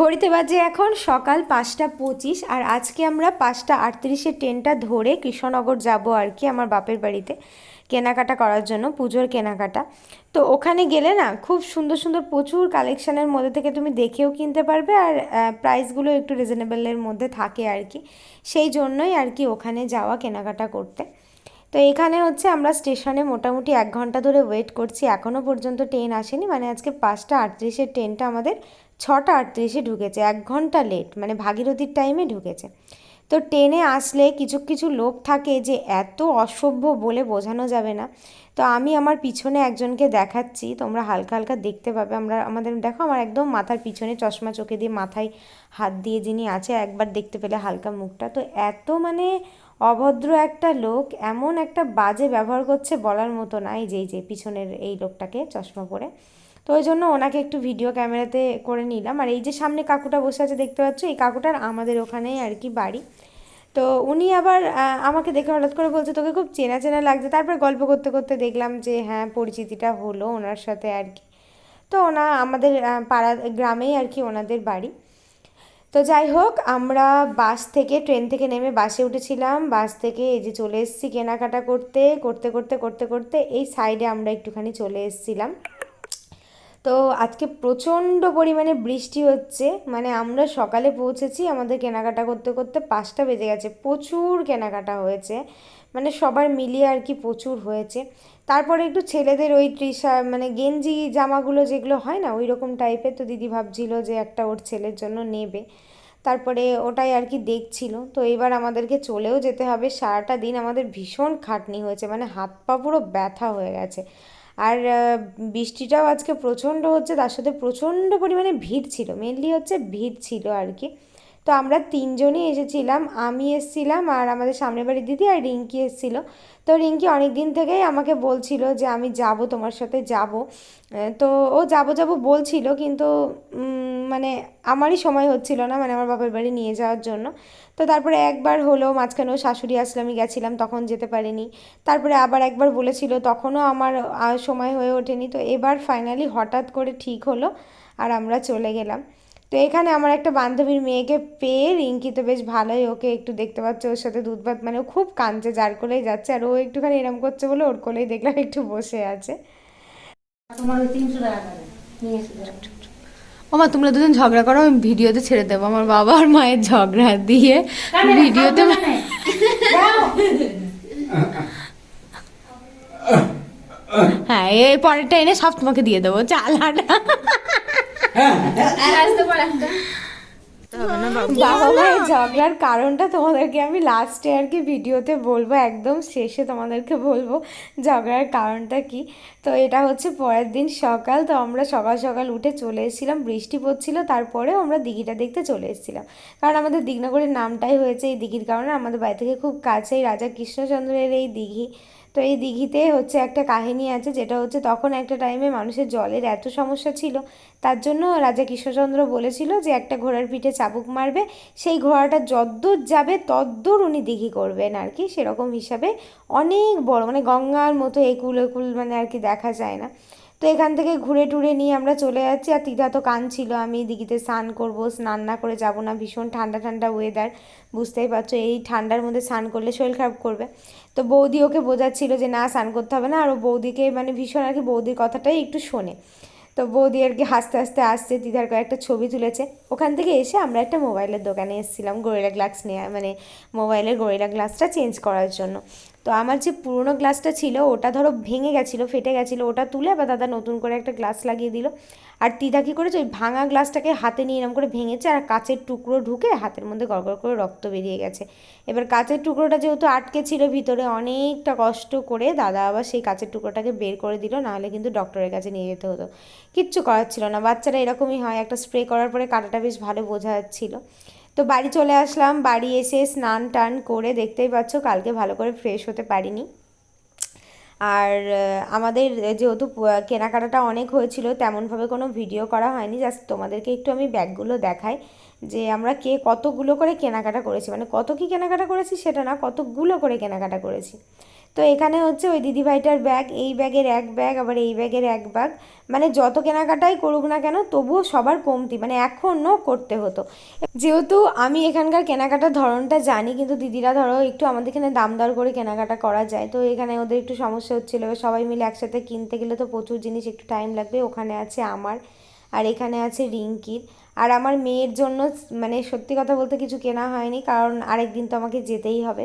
ঘড়িতে বাজে এখন সকাল পাঁচটা পঁচিশ, আর আজকে আমরা পাঁচটা আটত্রিশের ট্রেনটা ধরে কৃষ্ণনগর যাব আর কি আমার বাপের বাড়িতে কেনাকাটা করার জন্য, পুজোর কেনাকাটা। তো ওখানে গেলে না খুব সুন্দর সুন্দর প্রচুর কালেকশানের মধ্যে থেকে তুমি দেখেও কিনতে পারবে আর প্রাইসগুলো একটু রিজনেবলের মধ্যে থাকে আর কি। সেই জন্যই আর কি ওখানে যাওয়া কেনাকাটা করতে। তো এখানে হচ্ছে আমরা স্টেশনে মোটামুটি এক ঘণ্টা ধরে ওয়েট করছি। এখনও পর্যন্ত ট্রেন আসেনি মানে আজকে পাঁচটা আটত্রিশের ট্রেনটা আমাদের ছটা আটত্রিশে ঢুকেছে, এক ঘণ্টা লেট মানে ভাগীরথীর টাইমে ঢুকেছে। তো ট্রেনে আসলে কিছু কিছু লোক থাকে যে এত অসভ্য বলে বোঝানো যাবে না। তো আমি আমার পিছনে একজনকে দেখাচ্ছি, তোমরা হালকা হালকা দেখতে পাবে। আমরা, আমাদের, দেখো আমার একদম মাথার পিছনে চশমা চোখে দিয়ে মাথায় হাত দিয়ে যিনি আছে, একবার দেখতে পেলে হালকা মুখটা। তো এত মানে অভদ্র একটা লোক, এমন একটা বাজে ব্যবহার করছে বলার মতো না এই যে যে পিছনের এই লোকটাকে চশমা পরে। তো ওই জন্য ওনাকে একটু ভিডিও ক্যামেরাতে করে নিলাম। আর এই যে সামনে কাকুটা বসে আছে, দেখতে পাচ্ছ? এই কাকুটার আমাদের ওখানেই আর কি বাড়ি। তো উনি আবার আমাকে দেখে হঠাৎ করে বলছে, তোকে খুব চেনা চেনা লাগছে। তারপর গল্প করতে করতে দেখলাম যে হ্যাঁ পরিচিতিটা হলো ওনার সাথে আর কি। তো ওনা আমাদের পাড়া, গ্রামেই আর কি ওনাদের বাড়ি। তো যাই হোক, আমরা বাস থেকে, ট্রেন থেকে নেমে বাসে উঠেছিলাম। বাস থেকে এই যে চলে এসেছি কেনাকাটা করতে করতে করতে করতে করতে এই সাইডে আমরা একটুখানি চলে এসেছিলাম। তো আজকে প্রচণ্ড পরিমাণে বৃষ্টি হচ্ছে। মানে আমরা সকালে পৌঁছেছি, আমাদের কেনাকাটা করতে করতে পাঁচটা বেজে গেছে, প্রচুর কেনাকাটা হয়েছে। মানে সবার মিলিয়ে আর কি প্রচুর হয়েছে। তারপরে একটু ছেলেদের ওই টি শার্ট মানে গেঞ্জি জামাগুলো যেগুলো হয় না ওই রকম টাইপের তো দিদি ভাবছিল যে একটা ওর ছেলের জন্য নেবে। তারপরে ওটাই আর কি দেখছিল। তো এবার আমাদেরকে চলেও যেতে হবে। সারাটা দিন আমাদের ভীষণ খাটনি হয়েছে মানে হাত পা পুরো ব্যথা হয়ে গেছে। আর বৃষ্টিটাও আজকে প্রচণ্ড হচ্ছে, তার সাথে প্রচণ্ড পরিমাণে ভিড় ছিল মেনলি হচ্ছে ভিড় ছিল আর কি। তো আমরা তিনজনই এসেছিলাম, আমি এসেছিলাম আর আমাদের সামনের বাড়ির দিদি আর রিঙ্কি এসেছিল। তো রিঙ্কি অনেক দিন থেকেই আমাকে বলছিল যে আমি যাব, তোমার সাথে যাব। তো ও যাব যাব বলছিল, কিন্তু মানে আমারই সময় হচ্ছিল না মানে আমার বাপের বাড়ি নিয়ে যাওয়ার জন্য। তো তারপরে একবার হলো, মাঝখানেও শাশুড়ি আসলে আমি গেছিলাম, তখন যেতে পারিনি। তারপরে আবার একবার বলেছিল, তখনও আমার সময় হয়ে ওঠেনি। তো এবার ফাইনালি হঠাৎ করে ঠিক হলো আর আমরা চলে গেলাম। তো এখানে আমার একটা বান্ধবীর মেয়েকে পেয়ে রিঙ্কি তো বেশ ভালোই ওকে একটু দেখতে পাচ্ছে, ওর সাথে দুধ ভাত মানে ও খুব কাঁদছে, যার কোলেই যাচ্ছে। আর ও একটুখানি এরম করছে বলে ওর কোলেই দেখলাম একটু বসে আছে। তোমার তিনশো টাকা নিয়ে মা তোমরা দুজন ঝগড়া করো আমি ভিডিওতে ছেড়ে দেবো। আমার বাবা আর মায়ের ঝগড়া দিয়ে ভিডিওতে হ্যাঁ এই পরেরটা এনে সব তোমাকে দিয়ে দেবো। চালাটা। বাবা? মায়ের ঝগড়ার কারণটা তোমাদেরকে আমি লাস্টে আর কি ভিডিওতে বলব, একদম শেষে তোমাদেরকে বলব, ঝগড়ার কারণটা কি? তো এটা হচ্ছে পরের দিন সকাল, তো আমরা সকাল সকাল উঠে চলে এসেছিলাম, বৃষ্টি পড়ছিল, তারপরেও আমরা দিঘিটা দেখতে চলে এসেছিলাম। কারণ আমাদের দিঘনগরের নামটাই হয়েছে এই দিঘির কারণে, আমাদের বাড়ি থেকে খুব কাছেই রাজা কৃষ্ণচন্দ্রের এই দিঘি। তো এই দিঘিতে হচ্ছে একটা কাহিনী আছে, যেটা হচ্ছে তখন একটা টাইমে মানুষের জলের এত সমস্যা ছিল, তার জন্য রাজা কৃষ্ণচন্দ্র বলেছিল যে একটা ঘোড়ার পিঠে চাবুক মারবে, সেই ঘোড়াটা যদ্দূর যাবে তদ্দূর উনি দিঘি করবেন আর কি, সেরকম হিসাবে অনেক বড় মানে গঙ্গার মতো একুল একুল মানে আর কি দেখা যায় না। তো এখান থেকে ঘুরে টুরে নিয়ে আমরা চলে যাচ্ছি, আর তিথা তো কান ছিল, আমি দিঘিতে স্নান করব, স্নান না করে যাব না, ভীষণ ঠান্ডা ঠান্ডা ওয়েদার বুঝতেই পারছ, এই ঠান্ডার মধ্যে স্নান করলে শরীর খারাপ করবে। তো বৌদি ওকে বোঝাচ্ছিল যে, না, স্নান করতে হবে না। আর ও বৌদিকে মানে ভীষণ আর কি বৌদির কথাটাই একটু শোনে। তো বৌদি আর কি হাসতে হাসতে আসছে, দিদার কয়েকটা ছবি তুলেছে। ওখান থেকে এসে আমরা একটা মোবাইলের দোকানে এসেছিলাম, গরিলা গ্লাস নেওয়া মানে মোবাইলের গরিলা গ্লাসটা চেঞ্জ করার জন্য। তো আমার যে পুরনো গ্লাসটা ছিল, ওটা ধরো ভেঙে গেছিল, ফেটে গেছিল, ওটা তুলে আবার দাদা নতুন করে একটা গ্লাস লাগিয়ে দিল। আর দিদা কী করেছে, ওই ভাঙা গ্লাসটাকে হাতে নিয়ে এরকম করে ভেঙেছে আর কাচের টুকরো ঢুকে হাতের মধ্যে গড়গড় করে রক্ত বেরিয়ে গেছে। এবার কাঁচের টুকরোটা যেহেতু আটকে ছিল ভিতরে, অনেকটা কষ্ট করে দাদা আবার সেই কাঁচের টুকরোটাকে বের করে দিল, নাহলে কিন্তু ডক্টরের কাছে নিয়ে যেতে হতো। কিচ্ছু করার ছিল না, বাচ্চারা এরকমই হয়, একটা স্প্রে করার পরে কাটাটা বেশ ভালো বোঝা যাচ্ছিল। তো বাড়ি চলে আসলাম, বাড়ি এসে স্নান টান করে দেখতেই পাচ্ছ কালকে ভালো করে ফ্রেশ হতে পারিনি। আর আমাদের যেহেতু কেনাকাটাটা অনেক হয়েছিল, তেমনভাবে কোনো ভিডিও করা হয়নি জাস্ট তোমাদেরকে একটু আমি ব্যাগগুলো দেখাই যে আমরা কে কতগুলো করে কেনাকাটা করেছি। মানে কত কি কেনাকাটা করেছি সেটা না, কতগুলো করে কেনাকাটা করেছি। তো এখানে হচ্ছে ওই দিদিভাইটার ব্যাগ, এই ব্যাগের এক ব্যাগ, আবার এই ব্যাগের এক ব্যাগ। মানে যত কেনাকাটাই করুক না কেন, তবুও সবার কমতি মানে এখনও করতে হতো। যেহেতু আমি এখানকার কেনাকাটার ধরনটা জানি, কিন্তু দিদিরা ধরো একটু আমাদের এখানে দাম দর করে কেনাকাটা করা যায়, তো এখানে ওদের একটু সমস্যা হচ্ছিল। সবাই মিলে একসাথে কিনতে গেলে তো প্রচুর জিনিস, একটু টাইম লাগবে। ওখানে আছে আমার, আর এখানে আছে রিঙ্কির। আর আমার মেয়ের জন্য মানে সত্যি কথা বলতে কিছু কেনা হয়নি, কারণ আরেকদিন তো আমাকে যেতেই হবে।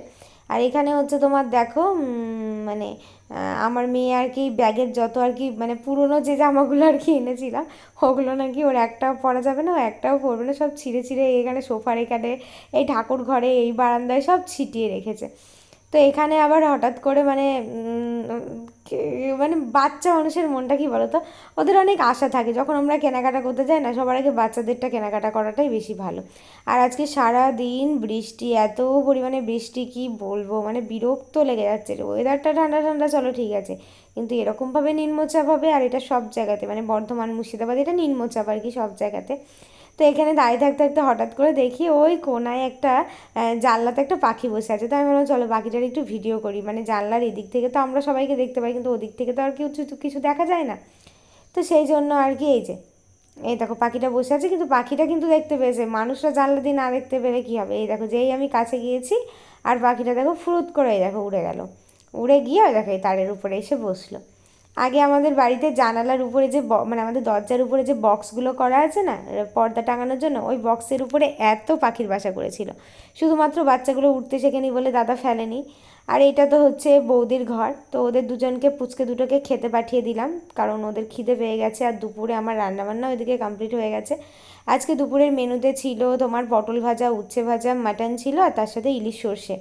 আর এখানে হচ্ছে তোমার দেখো মানে আমার মেয়ে আর কি ব্যাগের যত আর কি মানে পুরনো যে জামাগুলো আর কি এনেছিলাম, ওগুলো নাকি ওর একটাও পরা যাবে না একটাও পরবে না, সব ছিঁড়ে ছিঁড়ে এখানে সোফার এখানে, এই ঠাকুর ঘরে, এই বারান্দায় সব ছিটিয়ে রেখেছে। তো এখানে আবার হঠাৎ করে মানে মানে বাচ্চা মানুষের মনটা কি বলো তো ওদের অনেক আশা থাকে। যখন আমরা কেনাকাটা করতে যাই না, সবার আগে বাচ্চাদেরটা কেনাকাটা করাটাই বেশি ভালো। আর আজকে সারা দিন বৃষ্টি, এত পরিমাণে বৃষ্টি, কি বলব? মানে বিরক্ত লেগে যাচ্ছে ওয়েদারটা ঠান্ডা ঠান্ডা, চলো ঠিক আছে। কিন্তু এরকমভাবে নিম্নচাপ হবে, আর এটা সব জায়গাতে মানে বর্ধমান, মুর্শিদাবাদ, এটা নিম্নচাপ আর কি সব জায়গাতে। তো এখানে দাঁড়িয়ে থাকতে থাকতে হঠাৎ করে দেখি ওই কোনায় একটা জানলাতে একটা পাখি বসে আছে। তো আমি বললাম, চলো পাখিটার একটু ভিডিও করি। মানে জানলার এদিক থেকে তো আমরা সবাইকে দেখতে পাই, কিন্তু ওদিক থেকে তো আর কিছু কিছু দেখা যায় না। তো সেই জন্য আর কি এই যে, এই দেখো পাখিটা বসে আছে, কিন্তু পাখিটা কিন্তু দেখতে পেয়েছে। মানুষরা জানলা দিয়ে না দেখতে পেলে কী হবে? এই দেখো, যেই আমি কাছে গিয়েছি, আর পাখিটা দেখো ফুরুত করে, এই দেখো উড়ে গেল। উড়ে গিয়ে দেখো এই তারের উপরে এসে বসল। আগে আমাদের বাড়িতে জানালার উপরে যে মানে আমাদের দরজার উপরে যে বক্সগুলো করা আছে না পর্দা টাঙানোর জন্য, ওই বক্সের উপরে এত পাখির বাসা করেছিল। শুধুমাত্র বাচ্চাগুলো উঠতে শেখেনি বলে দাদা ফেলেনি। আর এটা তো হচ্ছে বৌদির ঘর, তো ওদের দুজনকে, পুচকে দুটোকে খেতে পাঠিয়ে দিলাম, কারণ ওদের খিদে পেয়ে গেছে আর দুপুরে আমার রান্নাবান্না ওইদিকে কমপ্লিট হয়ে গেছে। আজকে দুপুরের মেনুতে ছিল তোমার পটল ভাজা, উচ্ছে ভাজা, মাটন ছিল আর তার সাথে ইলিশ সর্ষে।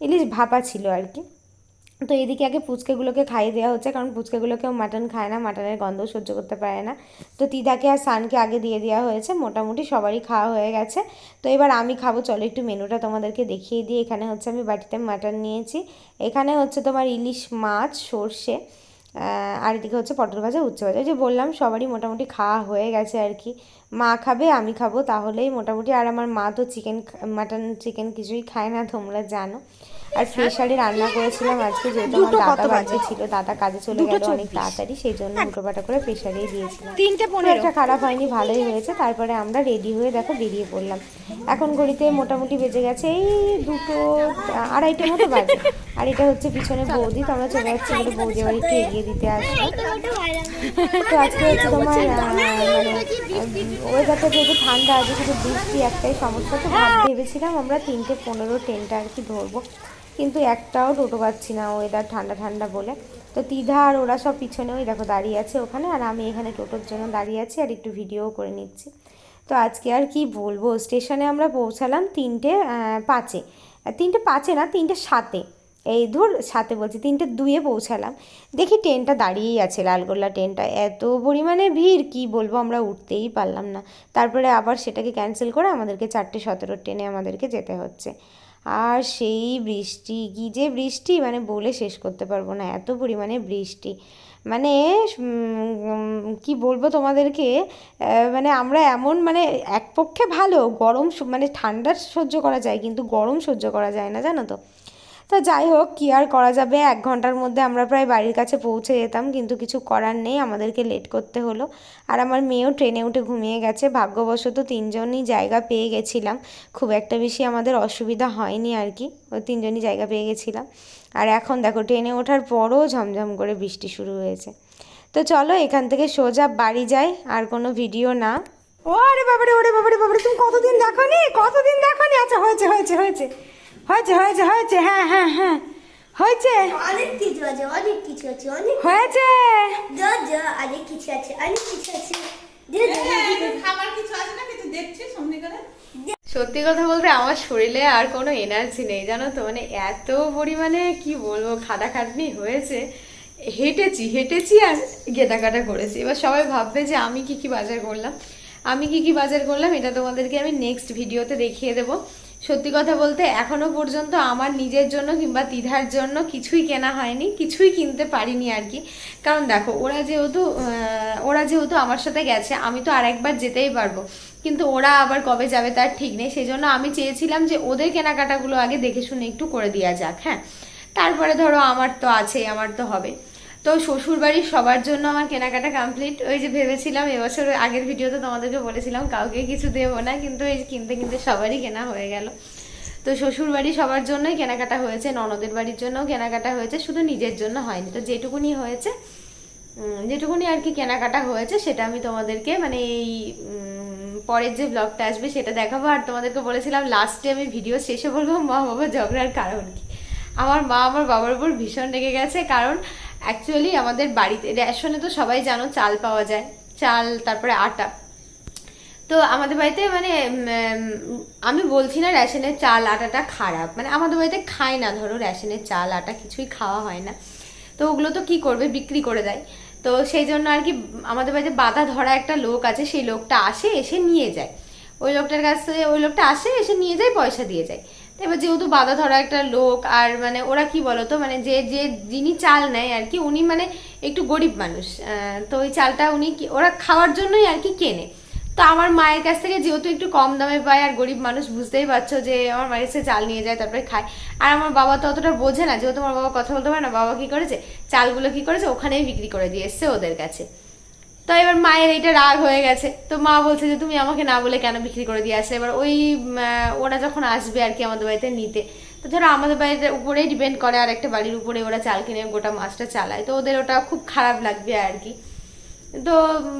ইলিশ ভাপা ছিল আর কি। তো এদিকে আগে পুচকেগুলোকে খাইয়ে দেওয়া হচ্ছে, কারণ পুচকেগুলোকেও মাটন খায় না মাটনের গন্ধ সহ্য করতে পারে না। তো তিদাকে আর সানকে আগে দিয়ে দেওয়া হয়েছে, মোটামুটি সবারই খাওয়া হয়ে গেছে। তো এবার আমি খাব, চলো একটু মেনুটা তোমাদেরকে দেখিয়ে দিই। এখানে হচ্ছে আমি বাটিতে মাটন নিয়েছি। এখানে হচ্ছে তোমার ইলিশ মাছ, সর্ষে আর এদিকে হচ্ছে পটল ভাজা, উচ্ছে ভাজা। যে বললাম, সবারই মোটামুটি খাওয়া হয়ে গেছে আর কি। মা খাবে, আমি খাব, তাহলেই মোটামুটি। আর আমার মা তো চিকেন মাটন চিকেন কিছুই খায় না, তোমরা জানো। আর প্রেশারে রান্না করেছিলাম আজকে যেহেতু আমার দাদা বাড়িতে ছিল দাদা কাজে চলে গেল অনেক তাড়াতাড়ি সেই জন্য উল্টোপাটা করে প্রেশারেই দিয়েছিলাম। তিনটে খুব একটা খারাপ হয়নি ভালোই হয়েছে তারপরে আমরা রেডি হয়ে দেখো বেরিয়ে পড়লাম। এখন ঘড়িতে মোটামুটি বেজে গেছে এই দুটো আড়াইটে মতো বাজে। আর এটা হচ্ছে পিছনে বৌদি তো আমরা চলে যাচ্ছি বলে বৌদি আবার একটু এগিয়ে দিতে আসব তো আজকে হচ্ছে তোমার মানে ওয়েদারটা যেহেতু ঠান্ডা আছে শুধু বৃষ্টি একটাই সমস্যা তো ভাব ভেবেছিলাম আমরা তিনটে পনেরো ট্রেনটা আর কি ধরবো। কিন্তু একটাও টোটো পাচ্ছি না ওয়েদার ঠান্ডা ঠান্ডা বলে। তো তিধা আর ওরা সব পিছনে ওই দেখো দাঁড়িয়ে আছে ওখানে, আর আমি এখানে টোটোর জন্য দাঁড়িয়ে আছি আর একটু ভিডিও করে নিচ্ছি। তো আজকে আর কি বলব, স্টেশনে আমরা পৌঁছালাম তিনটে পাঁচে। তিনটে পাঁচে না, তিনটে সাতে। এই ধর সাথে বলছি, তিনটে দুয়ে পৌঁছালাম। দেখি ট্রেনটা দাঁড়িয়েই আছে লালগোল্লা ট্রেনটা। এত পরিমাণে ভিড়, কি বলব, আমরা উঠতেই পারলাম না। তারপরে আবার সেটাকে ক্যান্সেল করে আমাদেরকে চারটে সতেরো ট্রেনে আমাদেরকে যেতে হচ্ছে। আর সেই বৃষ্টি, কী যে বৃষ্টি মানে বলে শেষ করতে পারব না। এত পরিমাণে বৃষ্টি। মানে কি বলব তোমাদেরকে? মানে আমরা এমন মানে এক পক্ষে ভালো, গরম মানে ঠান্ডা সহ্য করা যায়, কিন্তু গরম সহ্য করা যায় না, জানো তো? তো যাই হোক, কী আর করা যাবে? এক ঘণ্টার মধ্যে আমরা প্রায় বাড়ির কাছে পৌঁছে যেতাম, কিন্তু কিছু করার নেই, আমাদেরকে লেট করতে হলো। আর আমার মেয়েও ট্রেনে উঠে ঘুমিয়ে গেছে। ভাগ্যবশত তিনজনই জায়গা পেয়ে গেছিলাম। খুব একটা বেশি আমাদের অসুবিধা হয়নি আর কি, ওই তিনজনই জায়গা পেয়ে গেছিলাম। আর এখন দেখো ট্রেনে ওঠার পরও ঝমঝম করে বৃষ্টি শুরু হয়েছে। তো চলো, এখান থেকে সোজা বাড়ি যাই, আর কোনো ভিডিও না। ও আরে বাবারে, ওরে বাবারে বাবারে, তুমি কতদিন দেখো নি কতদিন দেখো নি আচ্ছা হয়েছে হয়েছে হয়েছে। হয়েছে হয়েছে হয়েছে হ্যাঁ হ্যাঁ হ্যাঁ। হয়েছে? অনেক কিছু আছে অনেক কিছু আছে অনেক। হয়েছে? অনেক কিছু আছে অনেক কিছু আছে। যা, যা, যা, যা। খাবার কিছু আছে না কিছু দেখছিস অমনি করে? সত্যি কথা বলতে আমার শরীরে আর কোনো এনার্জি নেই জানো তো? মানে এত পরিমাণে কি বলব খাটাখাটনি হয়েছে। হেঁটেছি হেঁটেছি আর কেনাকাটা করেছি। এবার সবাই ভাববে যে আমি কি কি বাজার করলাম। আমি কি কি বাজার করলাম এটা তোমাদেরকে আমি নেক্সট ভিডিওতে দেখিয়ে দেবো। সত্যি কথা বলতে এখনও পর্যন্ত আমার নিজের জন্য কিংবা তিধার জন্য কিছুই কেনা হয়নি, কিছুই কিনতে পারিনি আর কি। কারণ দেখো, ওরা যেহেতু ওরা যেহেতু আমার সাথে গেছে, আমি তো আর একবার যেতেই পারব। কিন্তু ওরা আবার কবে যাবে তার ঠিক নেই সেই জন্য আমি চেয়েছিলাম যে ওদের কেনাকাটাগুলো আগে দেখে শুনে একটু করে দেওয়া যাক হ্যাঁ। তারপরে ধরো আমার তো আছে আমার তো হবে। তো শ্বশুর বাড়ির সবার জন্য আমার কেনাকাটা কমপ্লিট ওই যে ভেবেছিলাম, এবছর আগের ভিডিওতে তোমাদেরকে বলেছিলাম, কাউকে কিছু দেবো না, কিন্তু এই কিনতে কিনতে সবারই কেনা হয়ে গেল। তো শ্বশুর বাড়ি সবার জন্যই কেনাকাটা হয়েছে, ননদের বাড়ির জন্যও কেনাকাটা হয়েছে, শুধু নিজের জন্য হয়নি। তো যেটুকুনি হয়েছে যেটুকুনি আর কি কেনাকাটা হয়েছে, সেটা আমি তোমাদেরকে মানে এই পরের যে ব্লগটা আসবে সেটা দেখাবো। আর তোমাদেরকে বলেছিলাম লাস্টে আমি ভিডিও শেষে বলব, মা বাবা ঝগড়ার কারণ কি? আমার মা আমার বাবার উপর ভীষণ রেগে গেছে, কারণ অ্যাকচুয়ালি আমাদের বাড়িতে, রেশনে তো সবাই জানো চাল পাওয়া যায়। চাল, তারপরে আটা। তো আমাদের বাড়িতে মানে আমি বলছি না রেশনের চাল, আটাটা খারাপ। মানে আমাদের বাড়িতে খায় না, ধরো রেশনের চাল, আটা কিছুই খাওয়া হয় না। তো ওগুলো তো কি করবে? বিক্রি করে দেয়। তো সেই জন্য আর কি, আমাদের বাড়িতে বাধা ধরা একটা লোক আছে, সেই লোকটা আসে, এসে নিয়ে যায়। ওই লোকটার কাছে ওই লোকটা আসে, এসে নিয়ে যায়, পয়সা দিয়ে যায়। এবার যেহেতু বাধা ধরা একটা লোক, আর মানে ওরা কি বলতো মানে যে যে যিনি চাল নেয় আর কি, উনি মানে একটু গরিব মানুষ। তো ওই চালটা উনি ওরা খাওয়ার জন্যই আর কি কেনে। তো আমার মায়ের কাছ থেকে যেহেতু একটু কম দামে পায়, আর গরিব মানুষ বুঝতেই পারছ যে আমার মায়ের কাছে চাল নিয়ে যায়, তারপরে খায়। আর আমার বাবা তো অতটা বোঝে না, যেহেতু আমার বাবা কথা বলতে পারে না, বাবা কি করেছে, চালগুলো কি করেছে, ওখানেই বিক্রি করে দিয়ে এসছে ওদের কাছে। তো এবার মায়ের এইটা রাগ হয়ে গেছে। তো মা বলছে যে, তুমি আমাকে না বলে কেন বিক্রি করে দিয়ে আসলে এবার ওই ওরা যখন আসবে আর কি আমাদের বাড়িতে নিতে, তো ধরো আমাদের বাড়িতে উপরেই ডিপেন্ড করে আর একটা বাড়ির উপরে ওরা চাল কিনে গোটা মাছটা চালায়। তো ওদের ওটা খুব খারাপ লাগবে আর কি। তো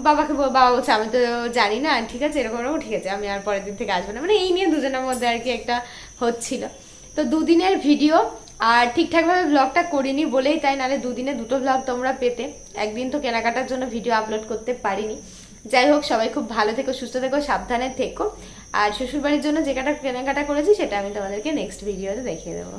বাবাকে বাবা বলছে, আমি তো জানি না, ঠিক আছে, এরকম এরকম, ঠিক আছে, আমি আর পরের দিন থেকে আসব না। মানে এই নিয়ে দুজনের মধ্যে আর কি একটা হচ্ছিল। তো দুদিনের ভিডিও আর ঠিকঠাকভাবে ব্লগটা করিনি বলেই তাই, নাহলে দুদিনে দুটো ব্লগ তোমরা পেতে। একদিন তো কেনাকাটার জন্য ভিডিও আপলোড করতে পারিনি। যাই হোক, সবাই খুব ভালো থেকো, সুস্থ থেকো, সাবধানে থেকো। আর শ্বশুরবাড়ির জন্য যে কাটা কেনাকাটা করেছি, সেটা আমি তোমাদেরকে নেক্সট ভিডিওতে দেখিয়ে দেবো।